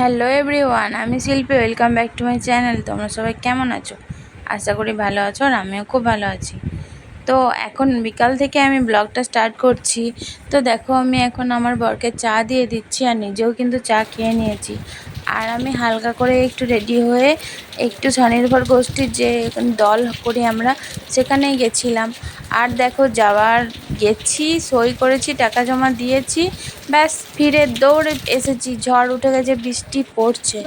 Hello everyone আমি Shilpi welcome back to my channel তোমরা সবাই কেমন আছো? আশা করি ভালো আছো আর আমিও খুব ভালো আছি। তো এখন বিকাল থেকে আমি ব্লগটা স্টার্ট করছি। তো দেখো, আমি এখন আমার বরকে চা দিয়ে দিচ্ছি আর নিজেও কিন্তু চা খেয়ে নিয়েছি। আর আমি হালকা করে একটু রেডি হয়ে একটু স্বনির্ভর গোষ্ঠীর যে দল করি আমরা, সেখানেই গেছিলাম। আর দেখো, যাওয়ার গেছি সই করেছি টাকা জমা দিয়েছি। ব্যাস ফিরে দৌড়ে এসেছি ঝড় উঠে গেছে বৃষ্টি পড়ছে।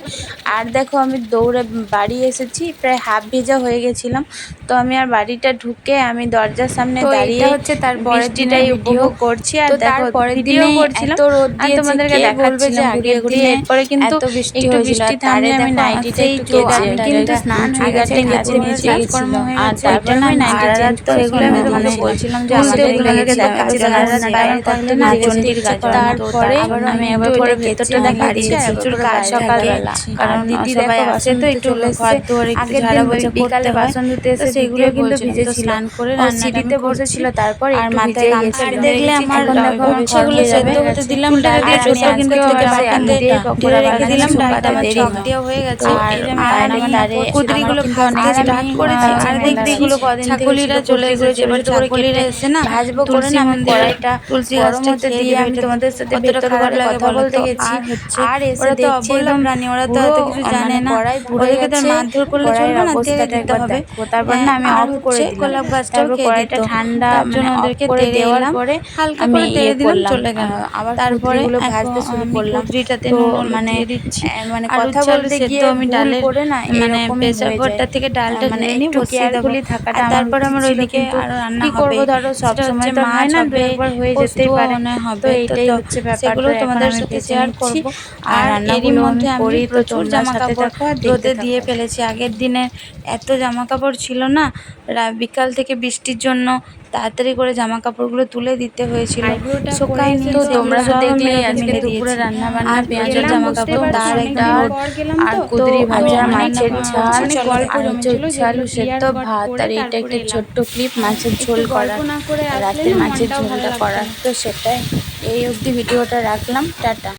আর দেখো আমি দৌড়ে বাড়ি এসেছি প্রায় হাফ ভেজা হয়ে গেছিলাম। তো আমি আর বাড়িটা ঢুকে আমি দরজার সামনে দাঁড়িয়ে হচ্ছে তার বৃষ্টিটাই উপভোগ করছি। আর তো দেখো ভিডিও করছিলাম। এত রোদ আর তোমাদেরকে দেখাচ্ছিলাম ঘুরিয়ে ঘুরিয়ে এরপরে কিন্তু এত বৃষ্টি একটু হয়েছিল, বৃষ্টি থামলে আমি দেখো নাইটিটা একটু। কিন্তু স্নান হয়ে গেছে, নিয়ে নিয়েছি কাজকর্ম হয়ে আর তারপরে আমি নাইটি চেঞ্জ তো করে এগুলো আমি তোমাদের মানে বলছিলাম যে আমাদের গাছ গাছ তারপরে আমি একটু ভেতরটা কেচে দেখা দিয়েছি, প্রচুর প্রচুর কাজ কাজ সকালবেলা কারণ দিদি দেখো আসে তো একটু চলে ঘর দুয়ার একটু ঝাড়া দিন করতে বাসন ধুতে এসে সেগুলো সেগুলো কিন্তু বলছিলাম। স্নান করে সিঁড়িতে বসেছিল তারপর আর মাথায় গামছা দেখলে আমার সেদ্ধ গেছে। দিলাম ডাল দিয়ে ছোট কিন্তু থেকে পকোড়া রেখে দিলাম, ডালটা আমার চক হয়ে গেছে। আর কুদরিগুলো আমার করেছি, আর এগুলো কদিন ছাগলিরা চলে এসেছে, এবার ছাগলিরা এসে না ভাজবো তুলসী মন্দিরে তুলসী দিয়ে আমি তোমাদের সাথে ভেতর লাগে বলতে গেছি আর এসে দেখছি একদম প্রাণী, ওরা তো এত কিছু জানে মানে না। ওদেরকে তো মারধর করলে চলবে না, তেলে দিতে হবে। তারপর না আমি অফ করে গোলাপ গাছটাও কড়াইটা ঠান্ডা মানে জন্য ওদেরকে তেলে দেওয়ার পরে হালকা করে তেলে ইয়ে দিলাম, চলে গেল। আবার তারপরে ভাজতে শুরু করলাম মানে দিচ্ছি। মানে কথা বলতে গিয়ে আমি ডালের করে না মানে প্রেসার হয়ে কুকারটা থেকে ডালটা মানে একটু। কেয়ারফুলি থাকাটা তারপরে আমার ওইদিকে আরও রান্না করব ধরো সব সময় হয় না একবার হয়ে যেতে যেতেই পারে মনে তো হবে। এটাই হচ্ছে ব্যাপার সেগুলো তোমাদের সাথে শেয়ার। আর এরই মধ্যে আমি প্রচুর জামা কাপড় রোদে দিয়ে ফেলেছি আগের দিনে এত জামা কাপড় ছিল না বিকাল থেকে বৃষ্টির জন্য তাড়াতাড়ি করে জামা কাপড়গুলো তুলে দিতে হয়েছিল। তোমরা তো মেলে আজকে দুপুরে রান্না বান্না পেঁয়াজের জামা কাপড় তার একটা আর কুদরি ভাজা মাছের ঝাল আর হচ্ছে আলু সেদ্ধ ভাত আর এটা একটা ছোট্ট ক্লিপ মাছের ঝোল করে। রাতের মাছের ঝোলটা করার তো সেটাই। এই অবধি ভিডিওটা রাখলাম। টাটা।